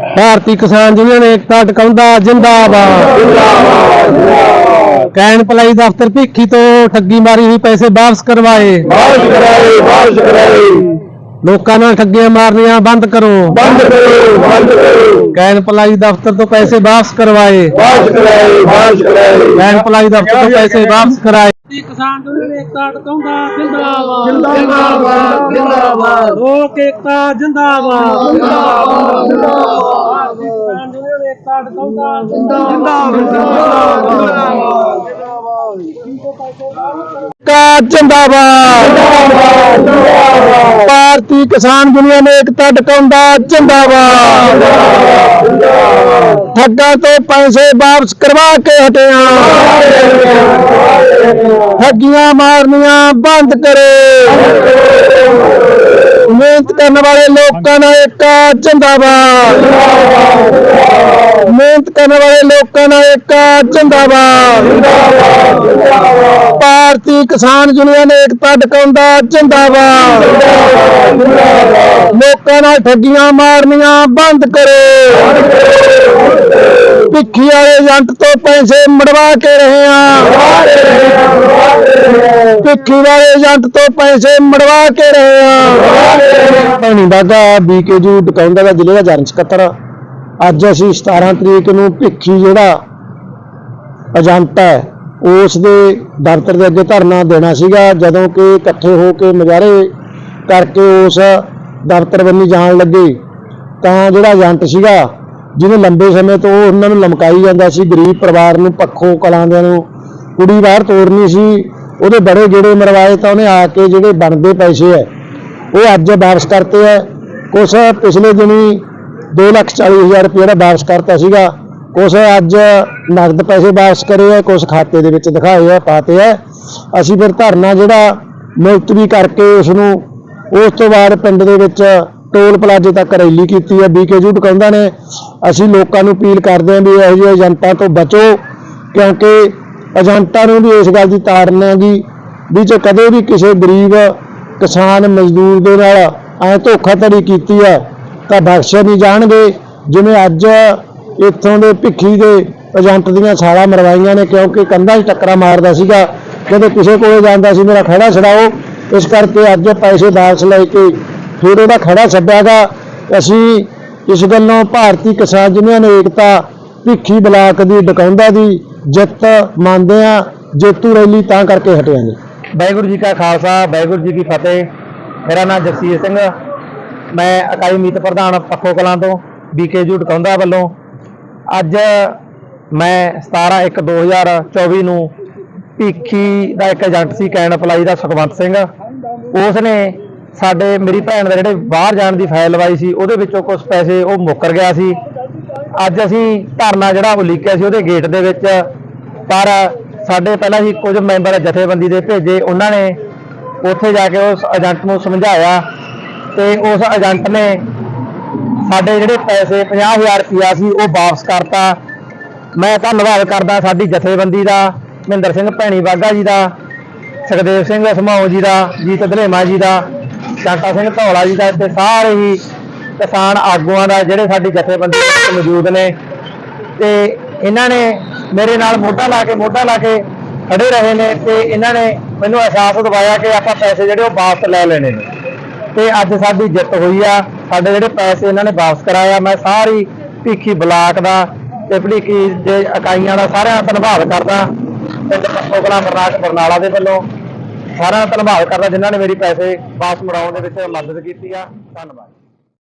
ਭਾਰਤੀ Kisan union ਏਕਤਾ ਟਿਕਾਉਂਦਾ ਜਿੰਦਾਬਾਦ। Can ply ਦਫ਼ਤਰ ਭਿੱਖੀ ਤੋਂ ਠੱਗੀ ਮਾਰੀ ਹੋਈ ਪੈਸੇ ਵਾਪਸ ਕਰਵਾਏ। ਬਾਰਿਸ਼ ਕਰਾਏ ਬਾਰਿਸ਼ ਕਰਾਏ ਲੋਕਾਂ ਨਾਲ ਠੱਗੀਆਂ ਮਾਰਨੀਆਂ ਬੰਦ ਕਰੋ। ਬੰਦ ਕਰੋ ਬੰਦ ਕਰੋ। ਕੈਨ ਪਲਾਈ ਦਫ਼ਤਰ ਤੋਂ ਪੈਸੇ ਵਾਪਸ ਕਰਵਾਏ। ਬਾਰਿਸ਼ ਕਰਾਏ ਬਾਰਿਸ਼ ਕਰਾਏ ਕੈਨ ਪਲਾਈ ਦਫ਼ਤਰ ਤੋਂ ਪੈਸੇ ਵਾਪਸ ਕਰਾਏ। ਕਿਸਾਨ ਯੂਨੀਅਨ ਏਕਤਾ ਟਿਕਾਉਂਦਾ ਜਿੰਦਾਬਾਦ। ਜਿੰਦਾਬਾਦ ਜਿੰਦਾਬਾਦ। ਲੋਕ ਏਕਤਾ ਜਿੰਦਾਬਾਦ। ਜਿੰਦਾਬਾਦ ਜਿੰਦਾਬਾਦ ਕਿਸਾਨ ਯੂਨੀਅਨ ਏਕਤਾ ਟਿਕਾਉਂਦਾ ਕਾ ਜਿੰਦਾਬਾਦ। ਭਾਰਤੀ ਕਿਸਾਨ ਯੂਨੀਅਨ ਏਕਤਾ ਟਿਕਾਉਂਦਾ ਜਿੰਦਾਬਾਦ। ਠੱਗਾਂ ਤੋਂ ਪੈਸੇ ਵਾਪਸ ਕਰਵਾ ਕੇ ਹਟਿਆ। ਠੱਗੀਆਂ ਮਾਰਨੀਆਂ ਬੰਦ ਕਰੋ। ਮਿਹਨਤ ਕਰਨ ਵਾਲੇ ਲੋਕਾਂ ਦਾ ਏਕਾ ਜਿੰਦਾਬਾਦ। ਮਿਹਨਤ ਕਰਨ ਵਾਲੇ ਲੋਕਾਂ ਦਾ ਏਕਾ ਜਿੰਦਾਬਾਦ। ਭਾਰਤੀ ਕਿਸਾਨ ਯੂਨੀਅਨ ਏਕਤਾ ਟਿਕਾਉਂਦਾ ਜਿੰਦਾਬਾਦ। ਲੋਕਾਂ ਨਾਲ ਠੱਗੀਆਂ ਮਾਰਨੀਆਂ ਬੰਦ ਕਰੋ। ਭਿੱਖੀ ਵਾਲੇ ਏਜੰਟ ਤੋਂ ਪੈਸੇ ਮੜਵਾ ਕੇ ਰਹੇ ਆ। ਭਿੱਖੀ ਵਾਲੇ ਏਜੰਟ ਤੋਂ ਪੈਸੇ ਮੜਵਾ ਕੇ ਰਹੇ ਆ। ਭੈਣੀ ਬਾਗਾ ਬੀਕੇਜੂ ਟਿਕਾਉਂਦਾ ਦਾ ਜ਼ਿਲ੍ਹੇ ਦਾ ਜਨਰਲ ਸਕੱਤਰ। ਅੱਜ ਅਸੀਂ 17 ਤਰੀਕ ਨੂੰ ਭਿੱਖੀ ਜਿਹੜਾ ਏਜੰਟ ਹੈ ਉਸ ਦੇ ਦਫ਼ਤਰ ਦੇ ਅੱਗੇ ਧਰਨਾ ਦੇਣਾ ਸੀਗਾ, ਜਦੋਂ ਕਿ ਇਕੱਠੇ ਹੋ ਕੇ ਮੁਜ਼ਾਹਰੇ ਕਰਕੇ ਉਸ ਦਫ਼ਤਰ ਬੰਨੀ ਜਾਣ ਲੱਗੇ। ਤਾਂ ਜਿਹੜਾ ਏਜੰਟ ਸੀਗਾ, ਜਿਹਨੇ ਲੰਬੇ ਸਮੇਂ ਤੋਂ ਉਹਨਾਂ ਨੂੰ ਲਮਕਾਈ ਜਾਂਦਾ ਸੀ, ਗਰੀਬ ਪਰਿਵਾਰ ਨੂੰ, ਪੱਖੋਂ, ਕਲਾਂਦਿਆਂ ਨੂੰ, ਕੁੜੀ ਬਾਹਰ ਤੋਰਨੀ ਸੀ, ਉਹਦੇ ਬੜੇ ਗੇੜੇ ਮਰਵਾਏ ਤਾਂ ਉਹਨੇ ਆ ਕੇ ਜਿਹੜੇ ਬਣਦੇ ਪੈਸੇ ਐ ਉਹ ਅੱਜ ਵਾਪਸ ਕਰਤੇ ਐ ਕੁਛ ਪਿਛਲੇ ਦਿਨੀ 240000 ਰੁਪਏ ਦਾ ਵਾਪਸ ਕਰਤਾ ਸੀਗਾ। ਕੁਛ ਅੱਜ ਨਗਦ ਪੈਸੇ ਵਾਪਸ ਕਰੇ ਐ ਕੁਛ ਖਾਤੇ ਦੇ ਵਿੱਚ ਦਿਖਾਏ ਐ ਪਾਤੇ ਐ ਅਸੀਂ ਫਿਰ ਧਰਨਾ ਜਿਹੜਾ ਮੁਲਤਵੀ ਕਰਕੇ ਉਸ ਨੂੰ ਉਸ ਤੋਂ ਬਾਅਦ ਪਿੰਡ ਦੇ ਵਿੱਚ ਟੋਲ ਪਲਾਜ਼ੇ ਤੱਕ ਰੈਲੀ ਕੀਤੀ ਹੈ ਬੀਕੇਜੂ ਕਹਿੰਦਾ ਨੇ, ਅਸੀਂ ਲੋਕਾਂ ਨੂੰ ਅਪੀਲ ਕਰਦੇ ਹਾਂ ਵੀ ਇਹੋ ਜਿਹੇ ਏਜੰਟਾਂ ਤੋਂ ਬਚੋ, ਕਿਉਂਕਿ ਏਜੰਟਾਂ ਨੂੰ ਵੀ ਇਸ ਗੱਲ ਦੀ ਤਾੜਨਾ ਹੈਗੀ ਵੀ ਜੇ ਕਦੇ ਵੀ ਕਿਸੇ ਗਰੀਬ ਕਿਸਾਨ ਮਜ਼ਦੂਰ ਦੇ ਨਾਲ ਐ ਧੋਖਾਧੜੀ ਕੀਤੀ ਹੈ ਤਾਂ ਬਖਸ਼ੇ ਨਹੀਂ ਜਾਣਗੇ। ਜਿਵੇਂ ਅੱਜ ਇੱਥੋਂ ਦੇ ਭਿੱਖੀ ਦੇ ਏਜੰਟ ਦੀਆਂ ਛਾਲਾਂ ਮਰਵਾਈਆਂ ਨੇ ਕਿਉਂਕਿ ਕੰਧਾਂ 'ਚ ਟੱਕਰਾ ਮਾਰਦਾ ਸੀਗਾ। ਜਦੋਂ ਕਿਸੇ ਕੋਲੇ ਜਾਂਦਾ ਸੀ, ਮੇਰਾ ਖੜਾ ਛਡਾਓ। ਇਸ ਕਰਕੇ ਅੱਜ ਪੈਸੇ ਵਾਪਸ ਲੈ ਕੇ ਫਿਰ ਉਹਦਾ ਖੜਾ ਛੱਡਿਆਗਾ ਅਸੀਂ ਇਸ ਗੱਲੋਂ ਭਾਰਤੀ ਕਿਸਾਨ ਯੂਨੀਅਨ ਏਕਤਾ ਭਿੱਖੀ ਬਲਾਕ ਦੀ ਡਕਾਉਂਦਾ ਦੀ ਜਿੱਤ ਮੰਨਦੇ ਆ। ਜੇਤੂ ਰੈਲੀ ਤਾਂ ਕਰਕੇ ਹਟਿਆਂਗੇ। ਵਾਹਿਗੁਰੂ ਜੀ ਕਾ ਖਾਲਸਾ, ਵਾਹਿਗੁਰੂ ਜੀ ਕੀ ਫਤਿਹ। ਮੇਰਾ ਨਾਮ ਜਗਸੀਰ ਸਿੰਘ। ਮੈਂ ਇਕਾਈ ਮੀਤ ਪ੍ਰਧਾਨ ਪੱਖੋ ਕਲਾਂ ਤੋਂ ਬੀਕੇਯੂ ਡਕਾਉਂਦਾ ਵੱਲੋਂ ਅੱਜ ਮੈਂ 17 1 2024 ਨੂੰ ਭੀਖੀ ਦਾ ਇੱਕ ਏਜੰਟ ਸੀ, ਕੈਨ ਅਪਲਾਈ ਦਾ ਸੁਖਵੰਤ ਸਿੰਘ। ਉਸ ਨੇ ਸਾਡੇ ਮੇਰੀ ਭੈਣ ਦਾ ਜਿਹੜੇ ਬਾਹਰ ਜਾਣ ਦੀ ਫਾਈਲ ਲਵਾਈ ਸੀ, ਉਹਦੇ ਵਿੱਚੋਂ ਕੁਝ ਪੈਸੇ ਉਹ ਮੁੱਕਰ ਗਿਆ ਸੀ। ਅੱਜ ਅਸੀਂ ਧਰਨਾ ਜਿਹੜਾ ਉਲੀਕਿਆ ਸੀ ਉਹਦੇ ਗੇਟ ਦੇ ਵਿੱਚ, ਪਰ ਸਾਡੇ ਪਹਿਲਾਂ ਹੀ ਕੁਝ ਮੈਂਬਰ ਜਥੇਬੰਦੀ ਦੇ ਭੇਜੇ, ਉਹਨਾਂ ਨੇ ਉੱਥੇ ਜਾ ਕੇ ਉਸ ਏਜੰਟ ਨੂੰ ਸਮਝਾਇਆ ਤੇ ਉਸ ਏਜੰਟ ਨੇ ਸਾਡੇ ਜਿਹੜੇ ਪੈਸੇ 50000 ਰੁਪਇਆ ਸੀ, ਉਹ ਵਾਪਸ ਕਰਤਾ। ਮੈਂ ਧੰਨਵਾਦ ਕਰਦਾ ਸਾਡੀ ਜਥੇਬੰਦੀ ਦਾ, ਮਹਿੰਦਰ ਸਿੰਘ ਭੈਣੀ ਬਾਗਾ ਜੀ ਦਾ, ਸੁਖਦੇਵ ਸਿੰਘ ਸਮਾਉ ਜੀ ਦਾ, ਜੀਤ ਧਲੇਮਾ ਜੀ ਦਾ ਚਾਟਾ ਸਿੰਘ ਧੌਲਾ ਜੀ ਦਾ ਤੇ ਸਾਰੇ ਹੀ ਕਿਸਾਨ ਆਗੂਆਂ ਦਾ ਜਿਹੜੇ ਸਾਡੀ ਜਥੇਬੰਦੀ ਵਿੱਚ ਮੌਜੂਦ ਨੇ। ਤੇ ਇਹਨਾਂ ਨੇ ਮੇਰੇ ਨਾਲ ਮੋਢਾ ਲਾ ਕੇ ਮੋਢਾ ਲਾ ਕੇ ਖੜੇ ਰਹੇ ਨੇ ਤੇ ਇਹਨਾਂ ਨੇ ਮੈਨੂੰ ਅਹਿਸਾਸ ਦਿਵਾਇਆ ਕਿ ਆਪਾਂ ਪੈਸੇ ਜਿਹੜੇ ਉਹ ਵਾਪਸ ਲੈ ਲੈਣੇ ਨੇ। ਤੇ ਅੱਜ ਸਾਡੀ ਜਿੱਤ ਹੋਈ ਆ। ਸਾਡੇ ਜਿਹੜੇ ਪੈਸੇ ਇਹਨਾਂ ਨੇ ਵਾਪਸ ਕਰਾਇਆ ਮੈਂ ਸਾਰੀ ਭੀਖੀ ਬਲਾਕ ਦਾ ਤੇ ਭੀਖੀ ਦੇ ਇਕਾਈਆਂ ਦਾ ਸਾਰਿਆਂ ਦਾ ਧੰਨਵਾਦ ਕਰਦਾ। ਪਿੰਡ ਪੱਖੋਕਲਾ ਬਰਨਾਲਾ ਬਰਨਾਲਾ ਦੇ ਵੱਲੋਂ ਸਾਰਿਆਂ ਦਾ ਧੰਨਵਾਦ ਕਰਦਾ ਜਿਨ੍ਹਾਂ ਨੇ ਮੇਰੀ ਪੈਸੇ ਵਾਪਸ ਮੁੜਾਉਣ ਦੇ ਵਿੱਚ ਮਦਦ ਕੀਤੀ ਆ। ਧੰਨਵਾਦ।